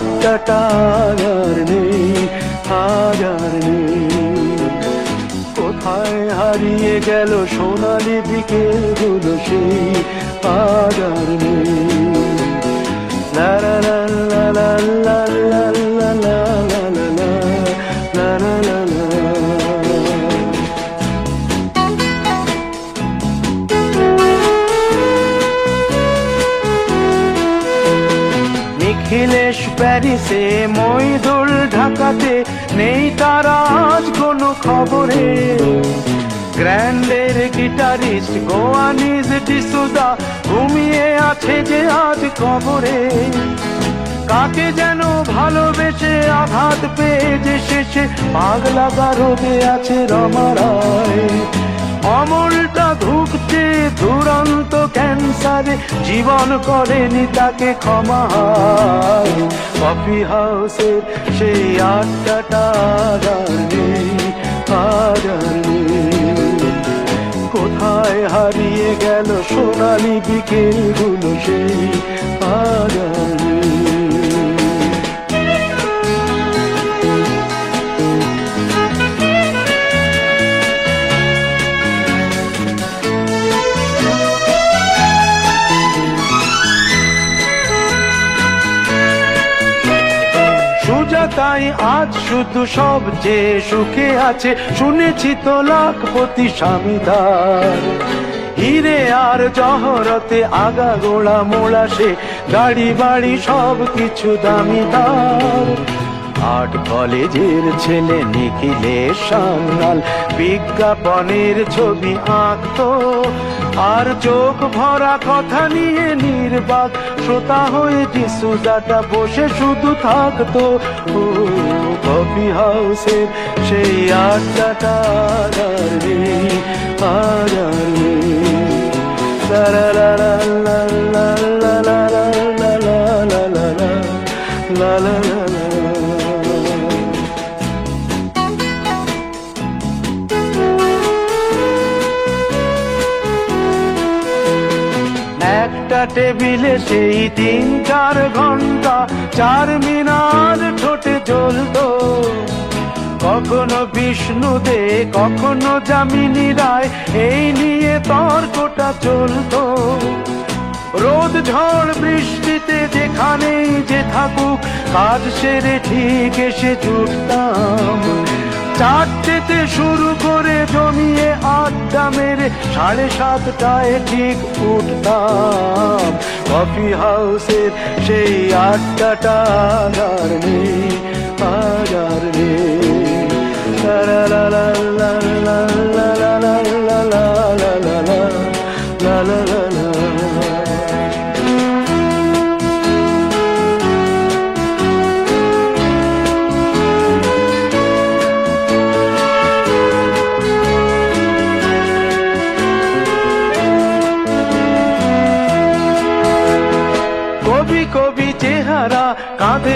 ঠাট্টাটা আর নেই কোথায় হারিয়ে গেল সোনালি দিকে গুলো সেই, আজ আর নেই। লাল লাল লা প্যারিসে, মইদুল ঢাকাতে নেই তার আজ কোনো খবরে। গ্র্যান্ডের গিটারিস্ট গোয়ানিজ ডিসুদা ঘুমিয়ে আছে যে আজ কবরে। কাকে যেন ভালোবেসে আঘাত পেয়ে যে শেষে পাগলা গারদে আছে রমারায় অমলটা ধুকছে দুরন্ত ক্যান্সারে। জীবন করেনি তাকে ক্ষমা। কফি হাউসের সেই আড্ডাটা আর কোথায় হারিয়ে গেল সোনালি বিকেলগুলো সেই আর সুজাতাই আজ শুধু সব যে সুখে আছে, শুনেছি তো লাখপতি স্বামীদার। হিরে আর জহরতে আগা গোড়া মোড়া সে গাড়ি বাড়ি সব কিছু দামিদার। আর্ট কলেজের ছেলে নিখিলের সাঙ্গাল। বিজ্ঞাপনের ছবি আঁকত। আর চোখ ভরা কথা নিয়ে নির্বাক। শ্রোতা হয়ে যিশুদাটা বসে শুধু থাকতো। কফি হাউসের সেই আড্ডাটা রে আর রে লা লা লা লা টেবিলে সেই তিন চার ঘণ্টা, চার মিনার ঠোঁটে জ্বলতো। কখনো বিষ্ণু দে কখনো যামিনী রায়, এই নিয়ে তর্কটা চলতো। রোদ, ঝড়, বৃষ্টিতে যেখানেই যে থাকুক, কাজ সেরে ঠিক এসে জুটতাম চারটেতে শুরু করে জমিয়ে আড্ডা মেরে সাড়ে সাতটায় ঠিক উঠতাম কফি হাউসের সেই আড্ডাটা আর নেই লা লা লা লা লা লা লা লা লা লা লা লা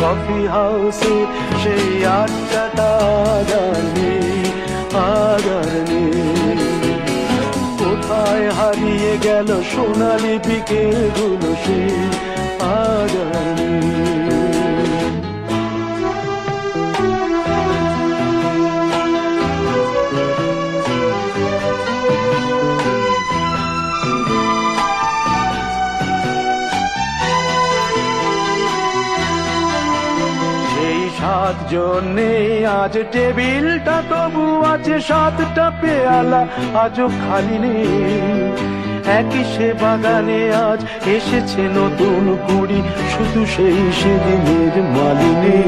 কফি হাউসে সেই আড্ডাটা আদার নেই কোথায় হারিয়ে গেল সোনালি বিকেলগুলো সেই আদার নেই নেই আজ টেবিলটা তবু আছে সাতটা পেয়ালা, আজও খালি নেই। একই সে বাগানে আজ এসেছে নতুন কুড়ি, শুধু সেই সেদিনের মালিনী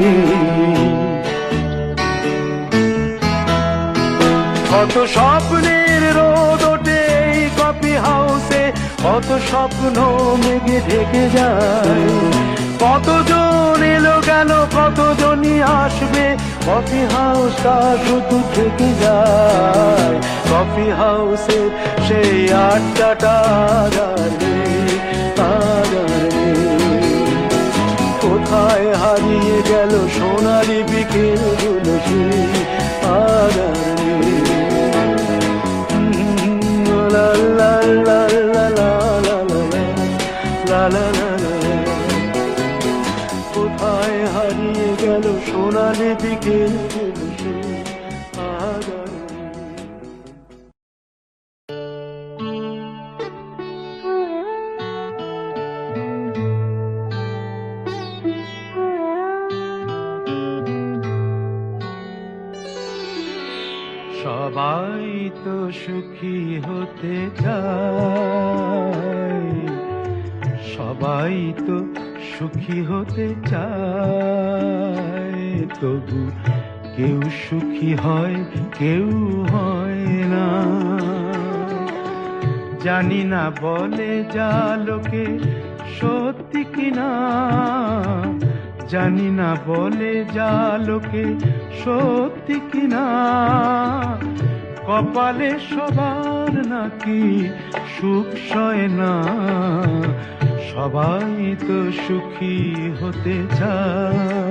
কত স্বপ্নের রোদ ওঠে কফি হাউসে, কত স্বপ্ন মেঘে ঢেকে যায়। কতজন এলো গেল, কতজনই আসবে কফি হাউসটা শুধু থেকে যায় কফি হাউসে সেই আড্ডাটা। কোথায় হারিয়ে গেল সোনালি বিকেলগুলো আর হারিয়ে গেল সোনালি বিকেল বলে যা লোকে সত্যি কিনা? কপালে সবার নাকি সুখ সয় না? সবাই তো সুখী হতে চায়।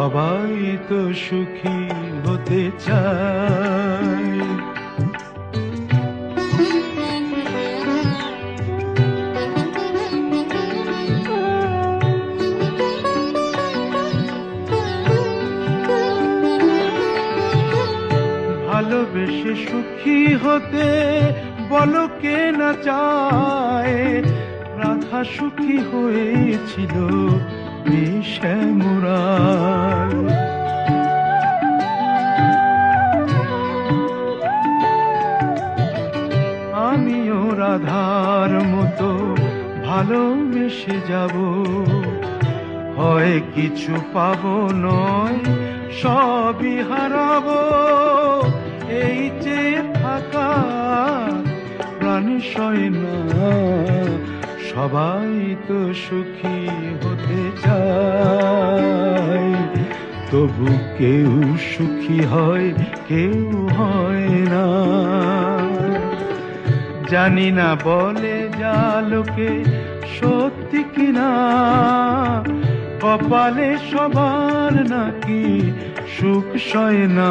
সবাই তো সুখী হতে চায়। ভালোবেসে সুখী হতে বলো কে না চায়। রাধা সুখী হয়েছিল শ্যামরায় আমিও রাধার মতো ভালোবেসে যাব। হয় কিছু পাবো নয়, সবই হারাবো। এই যে থাকা প্রাণী সয় না। সবাই তো সুখী হতে চায়। তবু কেউ সুখী হয়, কেউ হয় না। জানি না বলে যা লোকে সত্যি কিনা। কপালে সবার নাকি সুখ সয় না।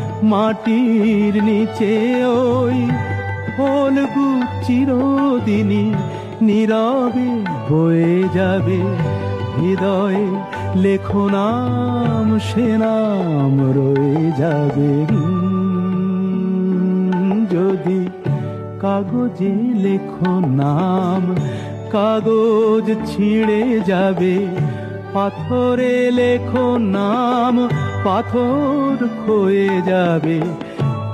মাটির নিচে ওই ফলগু চিরদিনই নীরবে বয়ে যাবে। হৃদয়ে লেখো নাম, সে নাম রয়ে যাবে। যদি কাগজে লেখো নাম, কাগজ ছিঁড়ে যাবে। পাথরে লেখো নাম, পাথর খয়ে যাবে।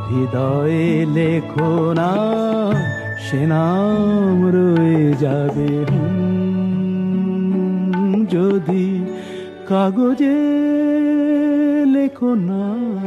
হৃদয়ে লেখো নাম সে নাম রয়ে যাবে। যদি কাগজে লেখো না।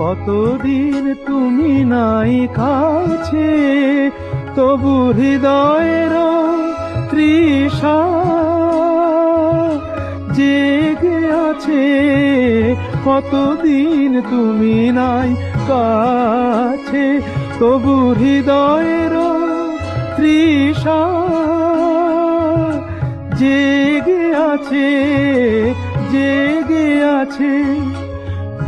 কতদিন তুমি নাই কাছে, তবু হৃদয়ের তৃষা জেগে আছে। কতদিন তুমি নাই কাছে, তবু হৃদয়ের তৃষা জেগে আছে জেগে আছে।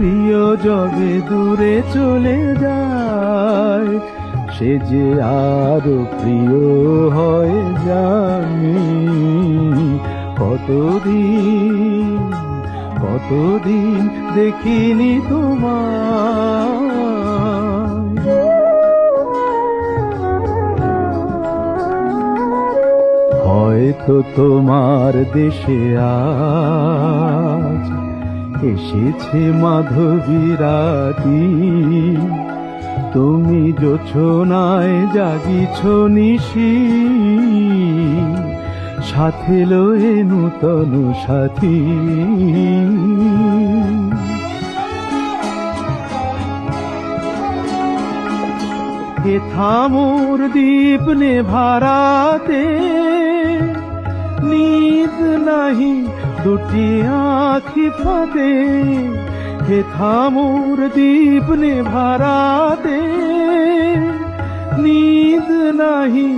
প্রিয় জবে দূরে চলে যায়, সে যে আরও প্রিয় হয় জানি। কতদিন কতদিন দেখিনি তোমার হয়তো তোমার দেশে আজ এসেছে মাধবীরাতি তুমি যোছনায় জাগিছ নিশি। সাথে লয়ে নূতন সাথী। এ থামোর দীপ নে ভারাতে নিদ নাহি দুটি আখি ফাঁদে হে থামোর দীপ নে ভারাতে নিদ নাহি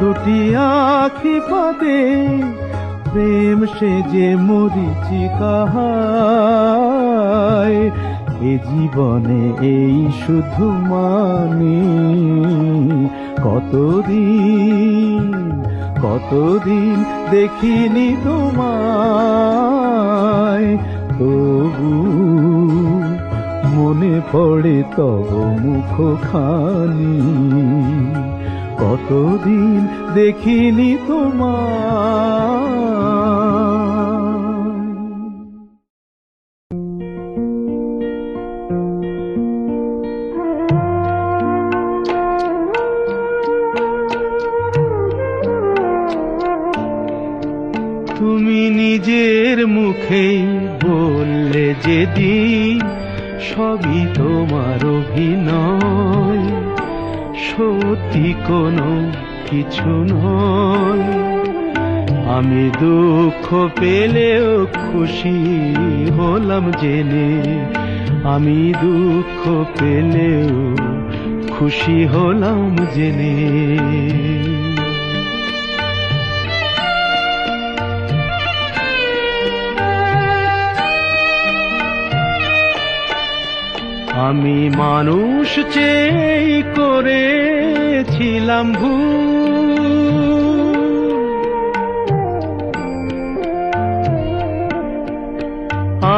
দুটি আখি ফাঁদে প্রেম সে যে মরিচি কাহায় এ জীবনে এই শুধু মানে কতদিন কতদিন দেখিনি তোমায়? তবু মনে পড়ে তব মুখ খানি কতদিন দেখিনি তোমায়? কোনো কিছু নয়। আমি দুঃখ পেলেও খুশি হলাম জেনে। আমি দুঃখ পেলেও খুশি হলাম জেনে। আমি মানুষ চেয়ে করেছিলাম ভুল।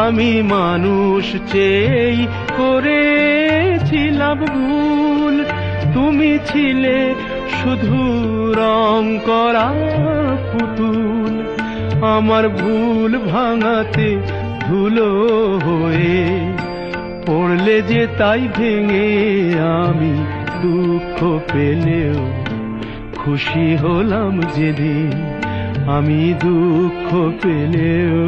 আমি মানুষ চেয়ে করেছিলাম ভুল। তুমি ছিলে শুধু রং করা পুতুল। আমার ভুল ভাঙাতে ধুলো হয়ে পড়লে যে তাই ভেঙে আমি দুঃখ পেলেও খুশি হলাম যেদিন। আমি দুঃখ পেলেও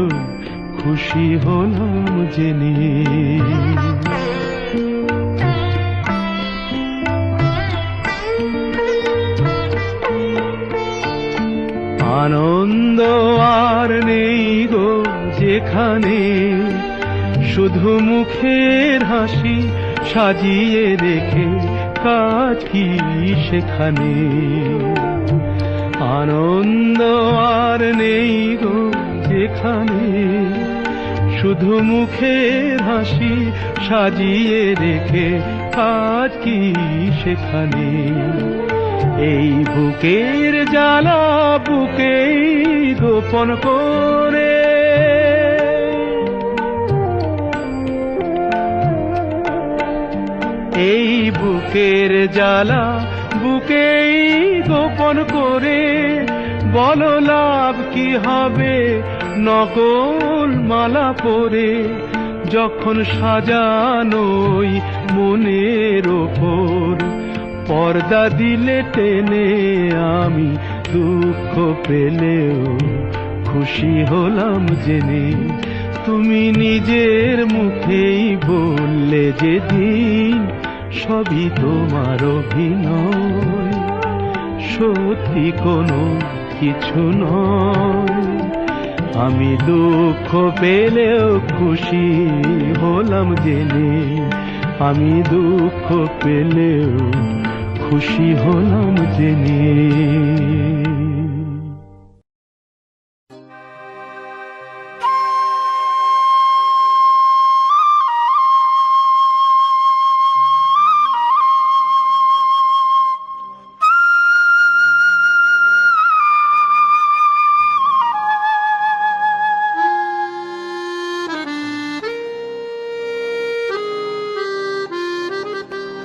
খুশি হলাম জেনে আনন্দ আর নেই গো যেখানে, শুধু মুখের হাসি সাজিয়ে রেখে কাজ কি সেখানে? আনন্দ আর নেই গো যেখানে শুধু মুখের হাসি সাজিয়ে রেখে কাজ কি সেখানে? এই বুকের জ্বালা বুকেই গোপন করে এই বুকের জ্বালা বুকেই গোপন করে, বলো লাভ কি হবে? নকল মালা পরে যখন সাজানোই মনের ওপর, পর্দা দিলে টেনে আমি দুঃখ পেলেও খুশি হলাম জেনে। তুমি নিজের মুখেই বললে যেদিন সবই তোমার অভিনয়। সত্যি কোনো কিছু নয়। আমি দুঃখ পেলেও খুশি হলাম জেনে। আমি দুঃখ পেলেও খুশি হলাম জেনে।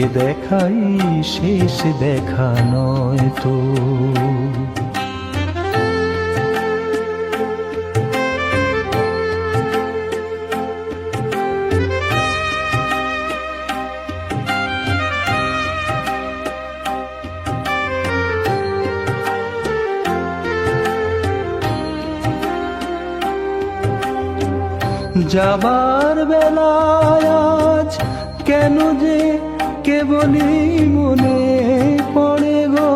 এ দেখাই শেষ দেখা নয় তো। যাবার বেলায় আজ কেন যে কেবলই মনে পড়ে গো।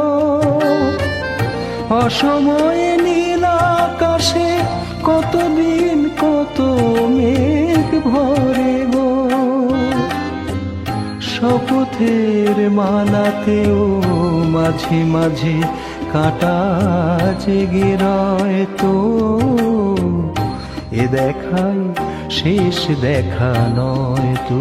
অসময়ে নীল আকাশে কতদিন কত মেঘ ভরে গো। শপথের মালাতেও মাঝে মাঝে কাটা জেগে রয় তো। এ দেখাই, শেষ দেখা নয় তো।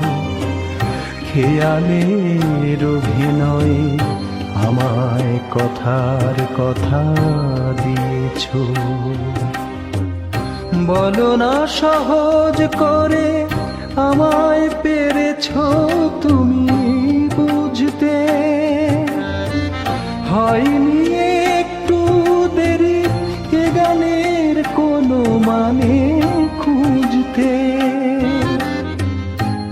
খেয়ালের অভিনয় আমায় কথার কথা দিয়েছ। বলো না সহজ করে আমায় পেরেছ তুমি বুঝতে। হয়নি একটু দেরি, এ গানের কোনো মানে খুঁজতে।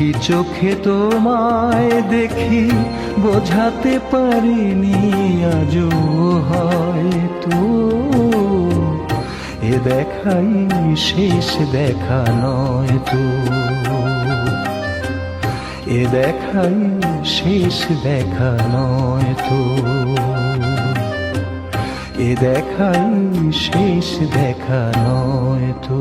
কি চোখে তোমায় দেখি, বোঝাতে পারিনি আজও হয়তো। এ দেখাই শেষ দেখা নয় তো। এ দেখাই শেষ দেখা নয় তো। এ দেখাই শেষ দেখা নয় তো।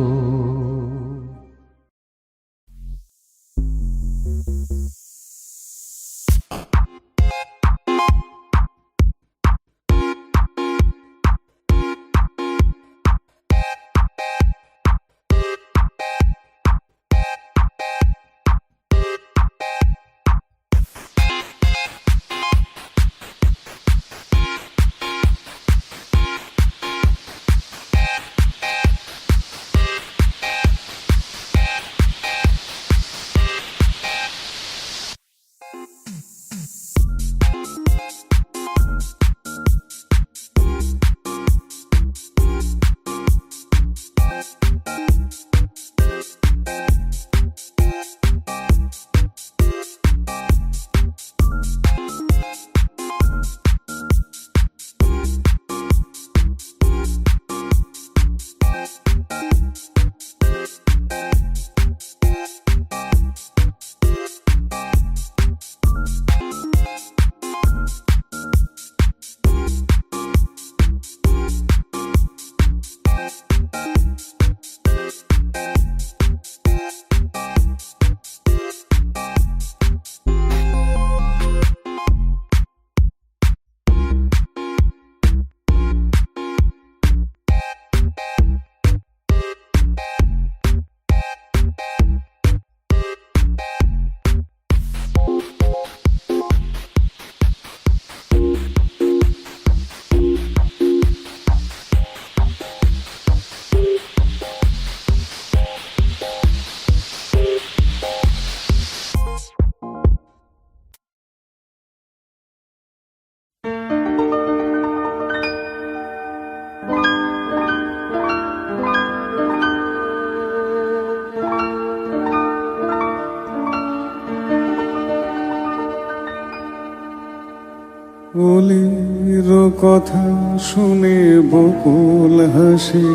কথা শুনে বকুল হাসি,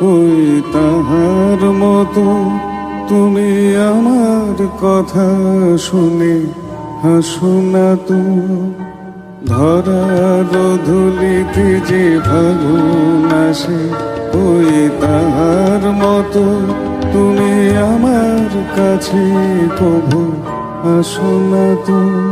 কই তাহার মতো তুমি আমার কথা শুনে হাসো না তো? ধরার ধুলিতে যে ভাগুন আসে ওই তাহার মতো তুমি আমার কাছে কভু আসো না তো?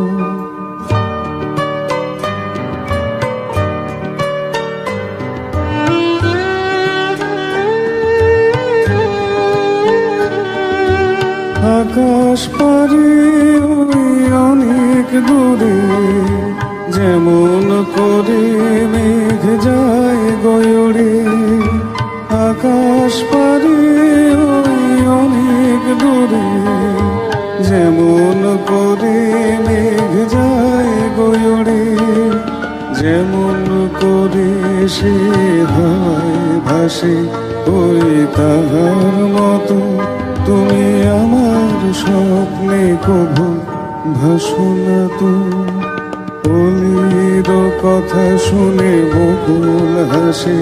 দূরে যেমন করে মেঘ যায় গয়রে, আকাশ পারে ওই অনেক দূরে, যেমন করে মেঘ যায় গয়রে, যেমন করে সে হাওয়ায় ভাসে ওই তাহার মতো তুমি আমার স্বপ্নে কভু। ভাসনা তো অলির কথা শুনে বকুল হাসে,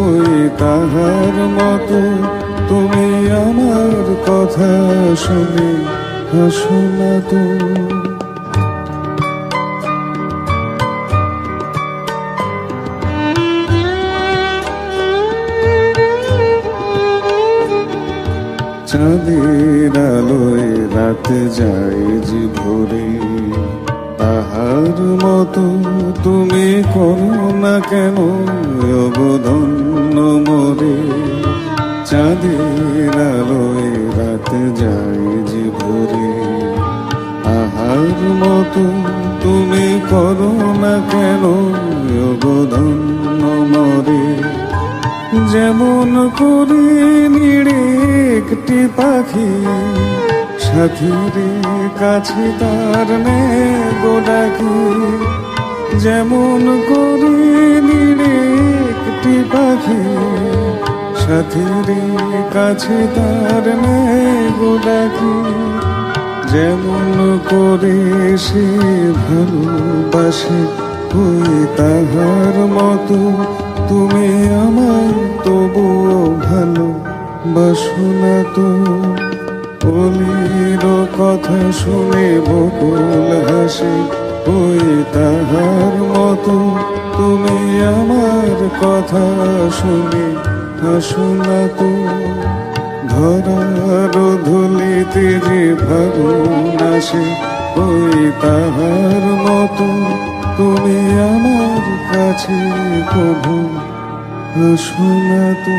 ওই তাহার মতো তুমি আমার কথা শুনে হাসনা তো। চাঁদের আলোয় রাত যায় যে ভোরে। তাহার মতো তুমি করো না কেন? অবধন্য মরে চাঁদের আলোয় রাত যায় যে ভোরে। আহার মতো তুমি করো না কেন? অবধন্য মরে যেমন করে নিড়ে একটি পাখি। সাথীর কাছে তার নে গোডাকি যেমন করে নিড়ে একটি পাখি সাথীর কাছে তার নে গোডাকি যেমন করে সে ভালোবাসে, ওই তাহার মতো তুমি আমার তবুও ভালো বাসনা তো। অলির কথা শুনে বকুল হাসে, ওই তাহার মতো। তুমি আমার কথা শুনে হাসনা তো। ধরার ধুলিতে যে ভাগুন আসে, ওই তাহার মতো। তুমি আমার কাছে কভু শোনা তো।